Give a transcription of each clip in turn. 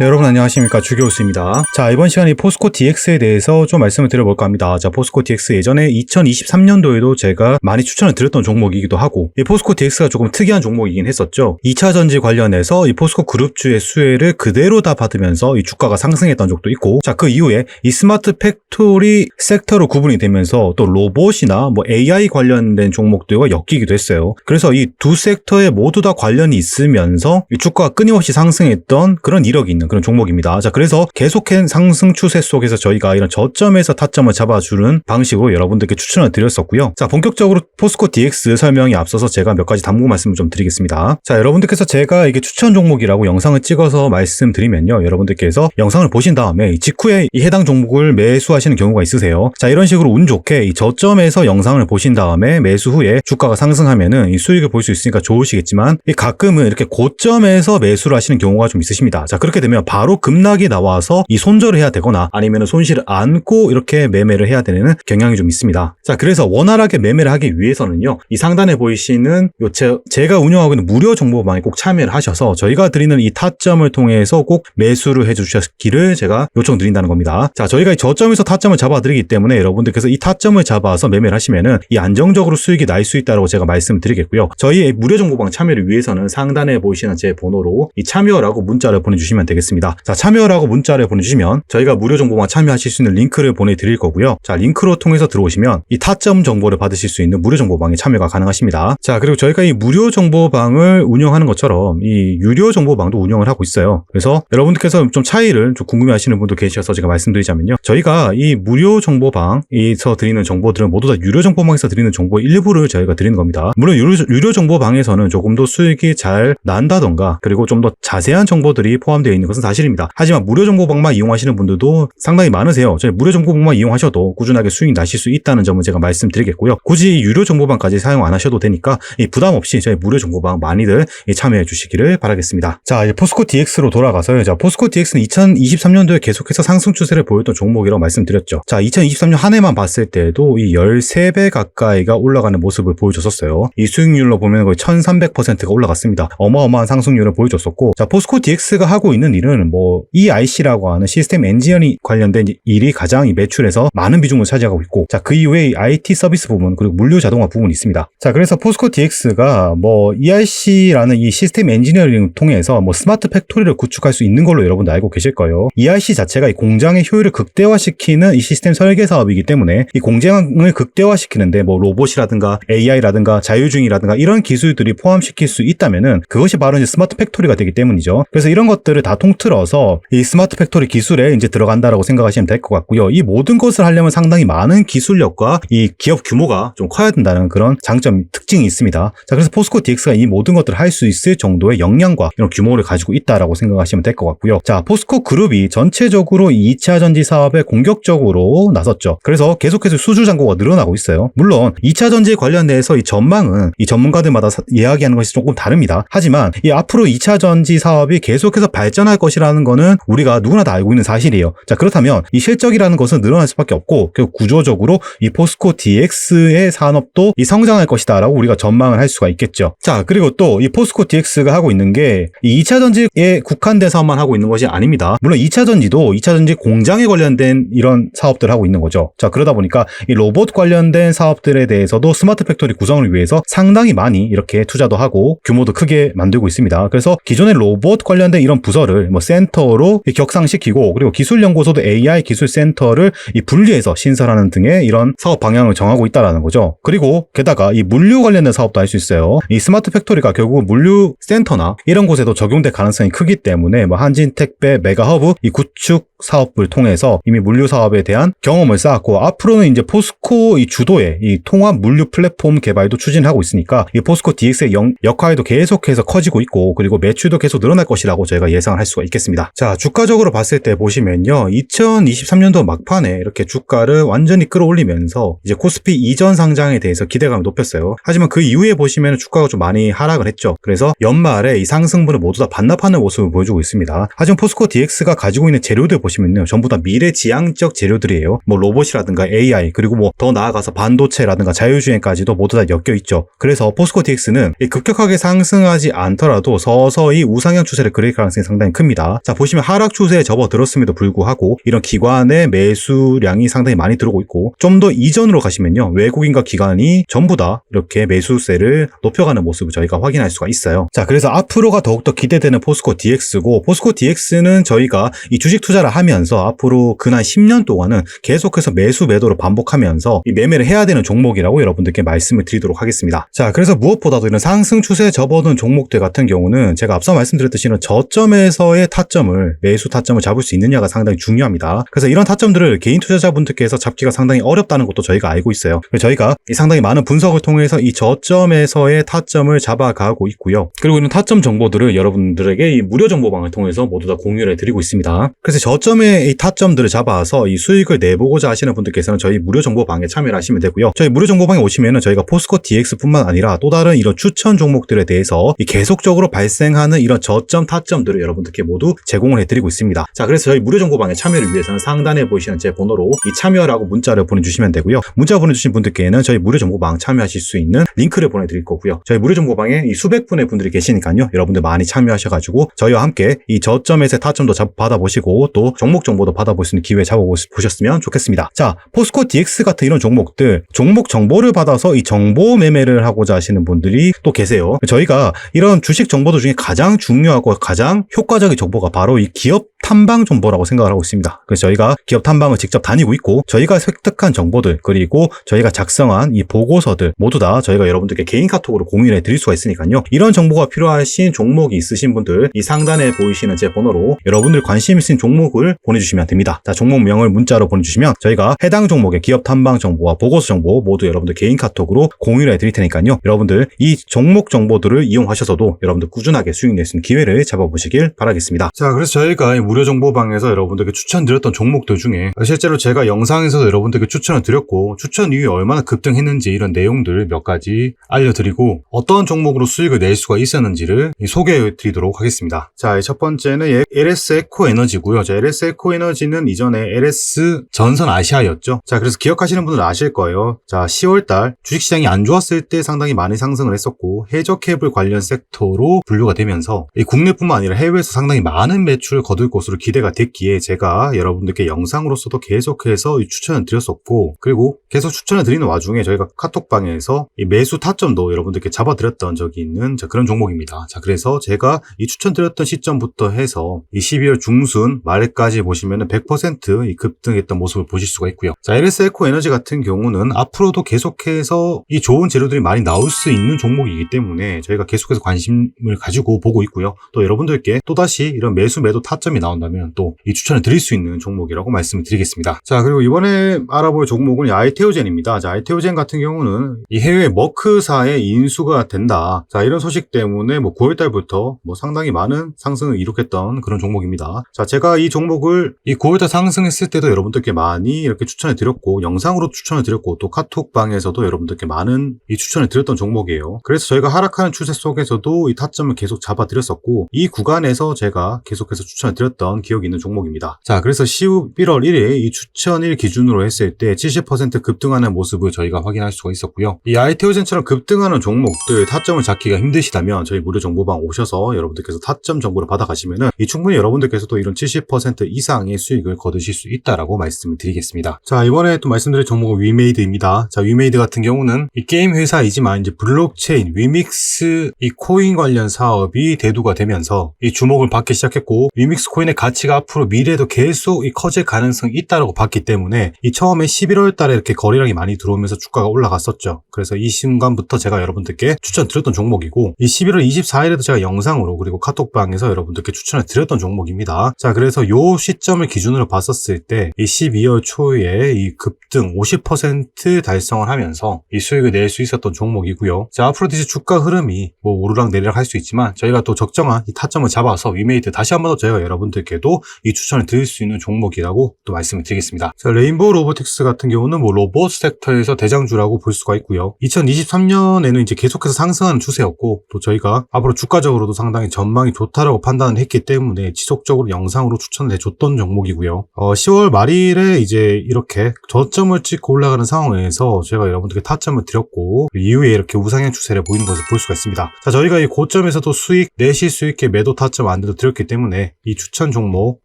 네, 여러분 안녕하십니까 주교수입니다. 자 이번 시간에 이 포스코 DX에 대해서 좀 말씀을 드려볼까 합니다. 자 포스코 DX 예전에 2023년도에도 제가 많이 추천을 드렸던 종목이기도 하고 이 포스코 DX가 조금 특이한 종목이긴 했었죠. 2차 전지 관련해서 이 포스코 그룹주의 수혜를 그대로 다 받으면서 이 주가가 상승했던 적도 있고 자 그 이후에 이 스마트 팩토리 섹터로 구분이 되면서 또 로봇이나 뭐 AI 관련된 종목들과 엮이기도 했어요. 그래서 이 두 섹터에 모두 다 관련이 있으면서 이 주가가 끊임없이 상승했던 그런 이력이 있는 그런 종목입니다. 자, 그래서 계속한 상승 추세 속에서 저희가 이런 저점에서 타점을 잡아주는 방식으로 여러분들께 추천을 드렸었고요. 자, 본격적으로 포스코 DX 설명이 앞서서 제가 몇 가지 당부 말씀을 좀 드리겠습니다. 자, 여러분들께서 제가 이게 추천 종목이라고 영상을 찍어서 말씀드리면요. 여러분들께서 영상을 보신 다음에 직후에 이 해당 종목을 매수하시는 경우가 있으세요. 자, 이런 식으로 운 좋게 이 저점에서 영상을 보신 다음에 매수 후에 주가가 상승하면은 이 수익을 볼 수 있으니까 좋으시겠지만 이 가끔은 이렇게 고점에서 매수를 하시는 경우가 좀 있으십니다. 자, 그렇게 되면 바로 급락이 나와서 이 손절을 해야 되거나 아니면 손실을 안고 이렇게 매매를 해야 되는 경향이 좀 있습니다. 자, 그래서 원활하게 매매를 하기 위해서는요. 이 상단에 보이시는 요 제, 제가 운영하고 있는 무료 정보방에 꼭 참여를 하셔서 저희가 드리는 이 타점을 통해서 꼭 매수를 해 주셨기를 제가 요청드린다는 겁니다. 자, 저희가 이 저점에서 타점을 잡아 드리기 때문에 여러분들께서 이 타점을 잡아서 매매를 하시면은 이 안정적으로 수익이 날 수 있다고 제가 말씀드리겠고요. 저희의 무료 정보방 참여를 위해서는 상단에 보이시는 제 번호로 이 참여라고 문자를 보내주시면 되겠습니다. 자, 참여라고 문자를 보내주시면 저희가 무료 정보방 참여하실 수 있는 링크를 보내드릴 거고요. 자, 링크로 통해서 들어오시면 이 타점 정보를 받으실 수 있는 무료 정보방에 참여가 가능하십니다. 자, 그리고 저희가 이 무료 정보방을 운영하는 것처럼 이 유료 정보방도 운영을 하고 있어요. 그래서 여러분들께서 좀 차이를 좀 궁금해하시는 분도 계셔서 제가 말씀드리자면요. 저희가 이 무료 정보방에서 드리는 정보들은 모두 다 유료 정보방에서 드리는 정보 일부를 저희가 드리는 겁니다. 물론 유료, 유료 정보방에서는 조금 더 수익이 잘 난다던가 그리고 좀 더 자세한 정보들이 포함되어 있는 것은 사실입니다. 하지만 무료 정보방만 이용하시는 분들도 상당히 많으세요. 저희 무료 정보방만 이용하셔도 꾸준하게 수익 나실 수 있다는 점을 제가 말씀드리겠고요. 굳이 유료 정보방까지 사용 안 하셔도 되니까 이 부담 없이 저희 무료 정보방 많이들 이 참여해 주시기를 바라겠습니다. 자, 포스코 DX로 돌아가서요. 자, 포스코 DX는 2023년도에 계속해서 상승 추세를 보였던 종목이라고 말씀드렸죠. 자, 2023년 한 해만 봤을 때도 이 13배 가까이가 올라가는 모습을 보여줬었어요. 이 수익률로 보면 거의 1300%가 올라갔습니다. 어마어마한 상승률을 보여줬었고, 자, 포스코 DX가 하고 있는 일은 뭐 EIC라고 하는 시스템 엔지니어링 관련된 일이 가장 이 매출에서 많은 비중을 차지하고 있고, 자, 그 이후에 이 IT 서비스 부분 그리고 물류 자동화 부분이 있습니다. 자, 그래서 포스코 DX가 뭐 EIC라는 이 시스템 엔지니어링을 통해서 뭐 스마트 팩토리를 구축할 수 있는 걸로 여러분들 알고 계실 거예요. EIC 자체가 이 공장의 효율을 극대화시키는 이 시스템 설계 사업이기 때문에 이 공장을 극대화시키는데 뭐 로봇이라든가 AI라든가 자율주행이라든가 이런 기술들이 포함시킬 수 있다면은 그것이 바로 이제 스마트 팩토리가 되기 때문이죠. 그래서 이런 것들을 다 통 틀어서 이 스마트 팩토리 기술에 이제 들어간다라고 생각하시면 될 것 같고요. 이 모든 것을 하려면 상당히 많은 기술력과 이 기업 규모가 좀 커야 된다는 그런 장점, 특징이 있습니다. 자, 그래서 포스코 DX가 이 모든 것들을 할 수 있을 정도의 역량과 이런 규모를 가지고 있다라고 생각하시면 될 것 같고요. 자, 포스코 그룹이 전체적으로 이 2차 전지 사업에 공격적으로 나섰죠. 그래서 계속해서 수주 잔고가 늘어나고 있어요. 물론 2차 전지에 관련돼서 이 전망은 이 전문가들마다 사- 이야기하는 것이 조금 다릅니다. 하지만 이 앞으로 2차 전지 사업이 계속해서 발전할 것이라는 거는 우리가 누구나 다 알고 있는 사실이에요. 자, 그렇다면 이 실적이라는 것은 늘어날 수밖에 없고 그 구조적으로 이 포스코 DX의 산업도 이 성장할 것이다라고 우리가 전망을 할 수가 있겠죠. 자, 그리고 또 이 포스코 DX가 하고 있는 게 이 2차 전지에 국한돼서만 하고 있는 것이 아닙니다. 물론 2차 전지도 2차 전지 공장에 관련된 이런 사업들을 하고 있는 거죠. 자, 그러다 보니까 이 로봇 관련된 사업들에 대해서도 스마트 팩토리 구성을 위해서 상당히 많이 이렇게 투자도 하고 규모도 크게 만들고 있습니다. 그래서 기존의 로봇 관련된 이런 부서를 뭐 센터로 이 격상시키고 그리고 기술연구소도 AI 기술 센터를 이 분리해서 신설하는 등의 이런 사업 방향을 정하고 있다라는 거죠. 그리고 게다가 이 물류 관련된 사업도 할 수 있어요. 이 스마트 팩토리가 결국 물류 센터나 이런 곳에도 적용될 가능성이 크기 때문에 뭐 한진 택배 메가허브 이 구축 사업을 통해서 이미 물류 사업에 대한 경험을 쌓았고 앞으로는 이제 포스코 이 주도의 이 통합 물류 플랫폼 개발도 추진하고 있으니까 이 포스코 DX의 영- 역할도 계속해서 커지고 있고 그리고 매출도 계속 늘어날 것이라고 저희가 예상을 할 수가 있겠습니다. 자 주가적으로 봤을 때 보시면요 2023년도 막판에 이렇게 주가를 완전히 끌어올리면서 이제 코스피 이전 상장에 대해서 기대감을 높였어요. 하지만 그 이후에 보시면 주가가 좀 많이 하락을 했죠. 그래서 연말에 이 상승분을 모두 다 반납하는 모습을 보여주고 있습니다. 하지만 포스코 DX가 가지고 있는 재료들 보시면요. 전부 다 미래지향적 재료들이에요. 뭐 로봇이라든가 AI 그리고 뭐 더 나아가서 반도체라든가 자율주행까지도 모두 다 엮여 있죠. 그래서 포스코 DX는 급격하게 상승하지 않더라도 서서히 우상향 추세를 그릴 가능성이 상당히 큽니다. 됩니다. 자, 보시면 하락 추세에 접어들었음에도 불구하고 이런 기관의 매수량이 상당히 많이 들어오고 있고 좀 더 이전으로 가시면요. 외국인과 기관이 전부 다 이렇게 매수세를 높여가는 모습을 저희가 확인할 수가 있어요. 자, 그래서 앞으로가 더욱더 기대되는 포스코 DX고 포스코 DX는 저희가 이 주식 투자를 하면서 앞으로 근한 10년 동안은 계속해서 매수 매도를 반복하면서 이 매매를 해야 되는 종목이라고 여러분들께 말씀을 드리도록 하겠습니다. 자, 그래서 무엇보다도 이런 상승 추세에 접어든 종목들 같은 경우는 제가 앞서 말씀드렸듯이 저점에서 의 타점을 매수 타점을 잡을 수 있느냐가 상당히 중요합니다. 그래서 이런 타점들을 개인 투자자분들께서 잡기가 상당히 어렵다는 것도 저희가 알고 있어요. 저희가 이 상당히 많은 분석을 통해서 이 저점에서의 타점을 잡아가고 있고요. 그리고 이런 타점 정보들을 여러분들에게 이 무료 정보방을 통해서 모두 다 공유를 해드리고 있습니다. 그래서 저점의 이 타점들을 잡아서 이 수익을 내보고자 하시는 분들께서는 저희 무료 정보방에 참여를 하시면 되고요. 저희 무료 정보방에 오시면은 저희가 포스코 DX뿐만 아니라 또 다른 이런 추천 종목들에 대해서 이 계속적으로 발생하는 이런 저점 타점들을 여러분들께 모두 제공을 해드리고 있습니다. 자, 그래서 저희 무료 정보방에 참여를 위해서는 상단에 보이시는 제 번호로 이 참여라고 문자를 보내주시면 되고요. 문자 보내주신 분들께는 저희 무료 정보방 참여하실 수 있는 링크를 보내드릴 거고요. 저희 무료 정보방에 이 수백 분의 분들이 계시니까요. 여러분들 많이 참여하셔가지고 저희와 함께 이 저점에서의 타점도 잡- 받아보시고 또 종목 정보도 받아볼 수 있는 기회 잡아보셨으면 좋겠습니다. 자, 포스코 DX 같은 이런 종목들 종목 정보를 받아서 이 정보 매매를 하고자 하시는 분들이 또 계세요. 저희가 이런 주식 정보들 중에 가장 중요하고 가장 효과적인 정보가 바로 이 기업 탐방 정보라고 생각을 하고 있습니다. 그래서 저희가 기업 탐방을 직접 다니고 있고 저희가 획득한 정보들 그리고 저희가 작성한 이 보고서들 모두 다 저희가 여러분들께 개인 카톡으로 공유해 드릴 수가 있으니까요. 이런 정보가 필요하신 종목이 있으신 분들 이 상단에 보이시는 제 번호로 여러분들 관심 있으신 종목을 보내주시면 됩니다. 자 종목명을 문자로 보내주시면 저희가 해당 종목의 기업 탐방 정보와 보고서 정보 모두 여러분들 개인 카톡으로 공유해 드릴 테니까요. 여러분들 이 종목 정보들을 이용하셔서도 여러분들 꾸준하게 수익 낼 수 있는 기회를 잡아보시길 바라겠습니다. 자 그래서 저희가 이 무료 정보방에서 여러분들께 추천드렸던 종목들 중에 실제로 제가 영상에서도 여러분들께 추천을 드렸고 추천 이후에 얼마나 급등했는지 이런 내용들 몇 가지 알려드리고 어떤 종목으로 수익을 낼 수가 있었는지를 소개해 드리도록 하겠습니다. 자, 첫 번째는 LS 에코 에너지고요. 자, LS 에코 에너지는 이전에 LS 전선 아시아였죠. 자, 그래서 기억하시는 분들은 아실 거예요. 자, 10월달 주식시장이 안 좋았을 때 상당히 많이 상승을 했었고 해저 케이블 관련 섹터로 분류가 되면서 이 국내뿐만 아니라 해외에서 상당히 많은 매출을 거둘 것으로 기대가 됐기에 제가 여러분들께 영상으로서도 계속해서 이 추천을 드렸었고 그리고 계속 추천을 드리는 와중에 저희가 카톡방에서 이 매수 타점도 여러분들께 잡아드렸던 적이 있는 자, 그런 종목입니다. 자, 그래서 제가 이 추천드렸던 시점부터 해서 이 12월 중순 말까지 보시면은 100%이 급등했던 모습을 보실 수가 있고요. 자, LS 에코 에너지 같은 경우는 앞으로도 계속해서 이 좋은 재료들이 많이 나올 수 있는 종목이기 때문에 저희가 계속해서 관심을 가지고 보고 있고요. 또 여러분들께 또다시 이런 매수 매도 타점이 나온다면 또 이 추천을 드릴 수 있는 종목이라고 말씀을 드리겠습니다. 자, 그리고 이번에 알아볼 종목은 이 아이테오젠입니다. 자, 아이테오젠 같은 경우는 이 해외 머크사의 인수가 된다. 자, 이런 소식 때문에 뭐 9월달부터 뭐 상당히 많은 상승을 이룩했던 그런 종목입니다. 자, 제가 이 종목을 이 9월달 상승했을 때도 여러분들께 많이 이렇게 추천을 드렸고, 영상으로 추천을 드렸고, 또 카톡방에서도 여러분들께 많은 이 추천을 드렸던 종목이에요. 그래서 저희가 하락하는 추세 속에서도 이 타점을 계속 잡아드렸었고, 이 구간에서 제가 계속해서 추천을 드렸던 기억이 있는 종목입니다. 자, 그래서 11월 1일 이 추천일 기준으로 했을 때 70% 급등하는 모습을 저희가 확인할 수가 있었고요. 이 아이테오젠처럼 급등하는 종목들 타점을 잡기가 힘드시다면 저희 무료 정보방 오셔서 여러분들께서 타점 정보를 받아가시면은 이 충분히 여러분들께서도 이런 70% 이상의 수익을 거두실 수 있다라고 말씀을 드리겠습니다. 자, 이번에 또 말씀드릴 종목은 위메이드입니다. 자, 위메이드 같은 경우는 이 게임 회사이지만 이제 블록체인, 위믹스 이 코인 관련 사업이 대두가 되면서 이 주목을 받기 시작했고 위믹스 코인의 가치가 앞으로 미래에도 계속 이 커질 가능성이 있다라고 봤기 때문에 이 처음에 11월 달에 이렇게 거래량이 많이 들어오면서 주가가 올라갔었죠. 그래서 이 순간부터 제가 여러분들께 추천드렸던 종목이고 이 11월 24일에도 제가 영상으로 그리고 카톡방에서 여러분들께 추천을 드렸던 종목입니다. 자, 그래서 요 시점을 기준으로 봤었을 때 이 12월 초에 이 급등 50% 달성을 하면서 이 수익을 낼 수 있었던 종목이고요. 자, 앞으로 이제 주가 흐름이 뭐 오르락 내리락 할 수 있지만 저희가 또 적정한 이 타점을 잡아서 위메이드 다시 한 번더 저희가 여러분들께도 이 추천을 드릴 수 있는 종목이라고 또 말씀을 드리겠습니다. 자, 레인보우 로보틱스 같은 경우는 뭐 로봇 섹터에서 대장주라고 볼 수가 있고요. 2023년에는 이제 계속해서 상승하는 추세였고 또 저희가 앞으로 주가적으로도 상당히 전망이 좋다라고 판단을 했기 때문에 지속적으로 영상으로 추천을 해줬던 종목이고요. 어, 10월 말일에 이제 이렇게 저점을 찍고 올라가는 상황에서 제가 여러분들께 타점을 드렸고 이후에 이렇게 우상향 추세를 보이는 것을 볼 수가 있습니다. 자, 저희가 이 고점에서도 수익 내실 수 있게 매도 타점 만드 는 추천을 드렸기 때문에 이 추천 종목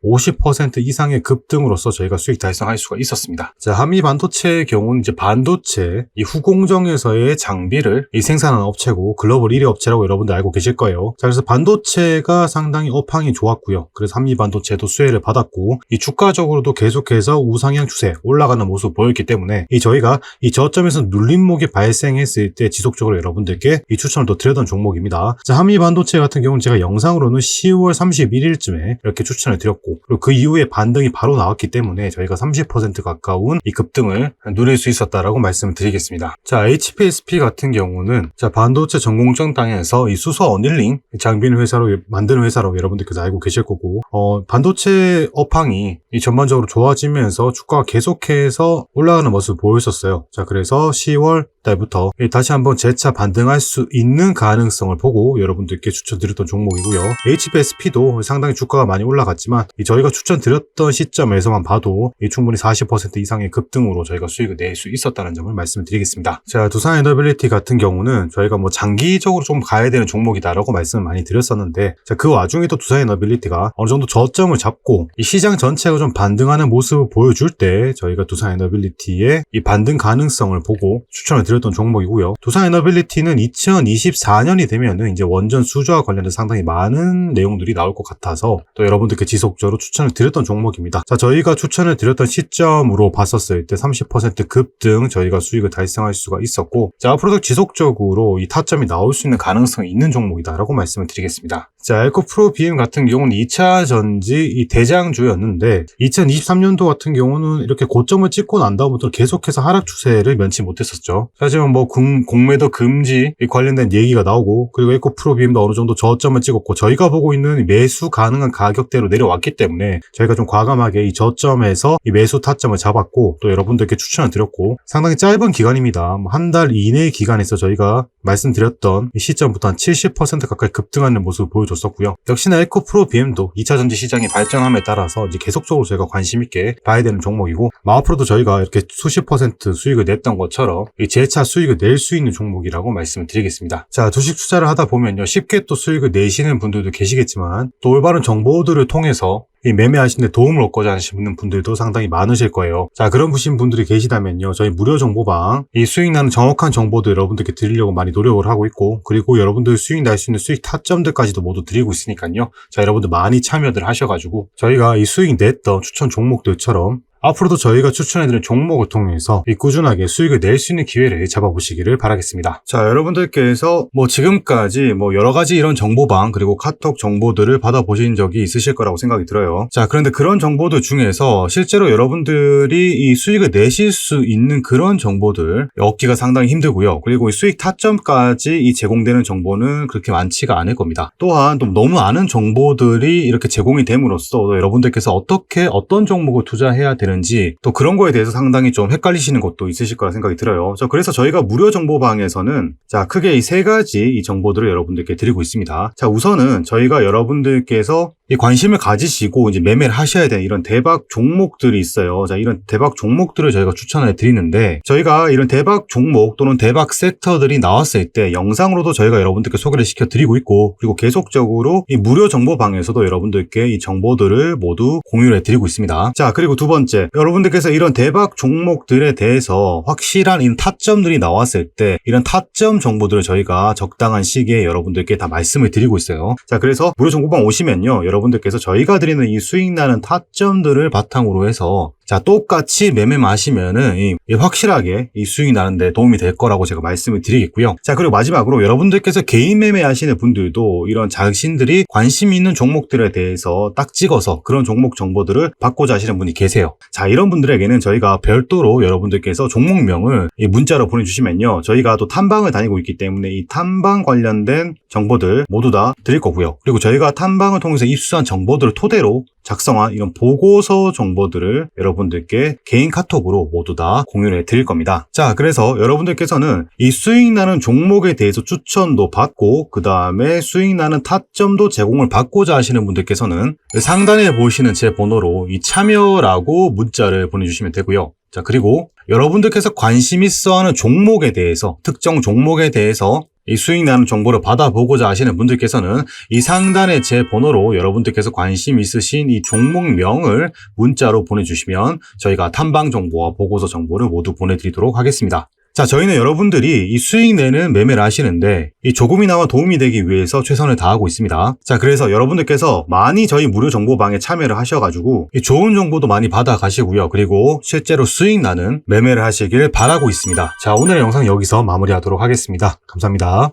50% 이상의 급등으로서 저희가 수익 달성할 수가 있었습니다. 자, 한미 반도체의 경우는 이제 반도체 이 후공정에서의 장비를 이 생산하는 업체고 글로벌 1위 업체라고 여러분들 알고 계실 거예요. 자, 그래서 반도체가 상당히 업황이 좋았고요. 그래서 한미 반도체도 수혜를 받았고 이 주가적으로도 계속해서 우상향 추세 올라가는 모습 보였기 때문에 이 저희가 이 저점에서 눌림목이 발생했을 때 지속적으로 여러분들께 이 추천을 또 드렸던 종목입니다. 자, 한미 반도체 같은 경우는 제가 영상으로는 10월 31일쯤에 이렇게 추천을 드렸고 그리고 그 이후에 반등이 바로 나왔기 때문에 저희가 30% 가까운 이 급등을 누릴 수 있었다라고 말씀을 드리겠습니다. 자, HPSP 같은 경우는 자, 반도체 전공정 땅에서 이 수소 어닐링 장비는 회사로 만드는 회사라고 여러분들께서 알고 계실 거고 어, 반도체 업황이 이 전반적으로 좋아지면서 주가가 계속해서 올라가는 모습을 보였었어요. 자, 그래서 10월 달부터 다시 한번 재차 반등할 수 있는 가능성을 보고 여러분들께 추천드렸던 종목이고요. HPSP도 상당히 주가가 많이 올라갔지만 이 저희가 추천드렸던 시점에서만 봐도 이 충분히 40% 이상의 급등으로 저희가 수익을 낼 수 있었다는 점을 말씀을 드리겠습니다. 자, 두산 에너빌리티 같은 경우는 저희가 뭐 장기적으로 좀 가야 되는 종목이다라고 말씀을 많이 드렸었는데 자, 그 와중에도 두산 에너빌리티가 어느 정도 저점을 잡고 이 시장 전체가 좀 반등하는 모습을 보여줄 때 저희가 두산 에너빌리티의 이 반등 가능성을 보고 추천을 드렸 던 종목이고요. 두산 에너빌리티는 2024년이 되면은 이제 원전 수주와 관련된 상당히 많은 내용들이 나올 것 같아서 또 여러분들께 지속적으로 추천을 드렸던 종목입니다. 자, 저희가 추천을 드렸던 시점으로 봤었을 때 30% 급등 저희가 수익을 달성할 수가 있었고 자, 앞으로도 지속적으로 이 타점이 나올 수 있는 가능성이 있는 종목이다라고 말씀을 드리겠습니다. 자, 엘코 프로 BM 같은 경우는 2차 전지 이 대장주였는데 2023년도 같은 경우는 이렇게 고점을 찍고 난 다음부터 계속해서 하락 추세를 면치 못했었죠. 하지만 뭐 공, 공매도 금지 관련된 얘기가 나오고 그리고 에코 프로 BM도 어느 정도 저점을 찍었고 저희가 보고 있는 매수 가능한 가격대로 내려왔기 때문에 저희가 좀 과감하게 이 저점에서 이 매수 타점을 잡았고 또 여러분들께 추천을 드렸고 상당히 짧은 기간입니다. 뭐한달 이내의 기간에서 저희가 말씀드렸던 이 시점부터 한 70% 가까이 급등하는 모습을 보여줬었고요. 역시나 에코 프로 BM도 2차 전지 시장이 발전함에 따라서 이제 계속적으로 저희가 관심 있게 봐야 되는 종목이고 뭐 앞으로도 저희가 이렇게 수십 퍼센트 수익을 냈던 것처럼 이 재차 수익을 낼 수 있는 종목이라고 말씀을 드리겠습니다. 자, 주식 투자를 하다 보면요. 쉽게 또 수익을 내시는 분들도 계시겠지만 또 올바른 정보들을 통해서 이 매매하시는데 도움을 얻고자 하시는 분들도 상당히 많으실 거예요. 자, 그런 부신 분들이 계시다면요. 저희 무료 정보방, 이 수익 나는 정확한 정보도 여러분들께 드리려고 많이 노력을 하고 있고, 그리고 여러분들 수익 날 수 있는 수익 타점들까지도 모두 드리고 있으니까요. 자, 여러분들 많이 참여들 하셔가지고, 저희가 이 수익 냈던 추천 종목들처럼 앞으로도 저희가 추천해드린 종목을 통해서 이 꾸준하게 수익을 낼 수 있는 기회를 잡아보시기를 바라겠습니다. 자, 여러분들께서 뭐 지금까지 뭐 여러 가지 이런 정보방 그리고 카톡 정보들을 받아보신 적이 있으실 거라고 생각이 들어요. 자, 그런데 그런 정보들 중에서 실제로 여러분들이 이 수익을 내실 수 있는 그런 정보들 얻기가 상당히 힘들고요. 그리고 이 수익 타점까지 이 제공되는 정보는 그렇게 많지가 않을 겁니다. 또한 또 너무 많은 정보들이 이렇게 제공이 됨으로써 여러분들께서 어떻게 어떤 종목을 투자해야 되는 지 또 그런 거에 대해서 상당히 좀 헷갈리시는 것도 있으실 거라 생각이 들어요. 자, 그래서 저희가 무료 정보방에서는 자, 크게 이 세 가지 이 정보들을 여러분들께 드리고 있습니다. 자, 우선은 저희가 여러분들께서 이 관심을 가지시고 이제 매매를 하셔야 되는 이런 대박 종목들이 있어요. 자, 이런 대박 종목들을 저희가 추천해 드리는데 저희가 이런 대박 종목 또는 대박 섹터들이 나왔을 때 영상으로도 저희가 여러분들께 소개를 시켜 드리고 있고 그리고 계속적으로 이 무료 정보방에서도 여러분들께 이 정보들을 모두 공유를 해 드리고 있습니다. 자, 그리고 두 번째, 여러분들께서 이런 대박 종목들에 대해서 확실한 이 타점들이 나왔을 때 이런 타점 정보들을 저희가 적당한 시기에 여러분들께 다 말씀을 드리고 있어요. 자, 그래서 무료 정보방 오시면요. 여러분들께서 저희가 드리는 이 수익 나는 타점들을 바탕으로 해서 자, 똑같이 매매 마시면은 확실하게 이 수익이 나는데 도움이 될 거라고 제가 말씀을 드리겠고요. 자, 그리고 마지막으로 여러분들께서 개인 매매 하시는 분들도 이런 자신들이 관심 있는 종목들에 대해서 딱 찍어서 그런 종목 정보들을 받고자 하시는 분이 계세요. 자, 이런 분들에게는 저희가 별도로 여러분들께서 종목명을 이 문자로 보내주시면요. 저희가 또 탐방을 다니고 있기 때문에 이 탐방 관련된 정보들 모두 다 드릴 거고요. 그리고 저희가 탐방을 통해서 입수한 정보들을 토대로 작성한 이런 보고서 정보들을 여러분들께 개인 카톡으로 모두 다 공유를 해 드릴 겁니다. 자, 그래서 여러분들께서는 이 수익 나는 종목에 대해서 추천도 받고 그 다음에 수익 나는 타점도 제공을 받고자 하시는 분들께서는 상단에 보시는 제 번호로 이 참여라고 문자를 보내주시면 되고요. 자, 그리고 여러분들께서 관심 있어 하는 종목에 대해서, 특정 종목에 대해서 이 수익 나는 정보를 받아보고자 하시는 분들께서는 이 상단의 제 번호로 여러분들께서 관심 있으신 이 종목명을 문자로 보내주시면 저희가 탐방 정보와 보고서 정보를 모두 보내드리도록 하겠습니다. 자, 저희는 여러분들이 이 수익 내는 매매를 하시는데 이 조금이나마 도움이 되기 위해서 최선을 다하고 있습니다. 자, 그래서 여러분들께서 많이 저희 무료 정보방에 참여를 하셔가지고 이 좋은 정보도 많이 받아 가시고요. 그리고 실제로 수익 나는 매매를 하시길 바라고 있습니다. 자, 오늘의 영상 여기서 마무리하도록 하겠습니다. 감사합니다.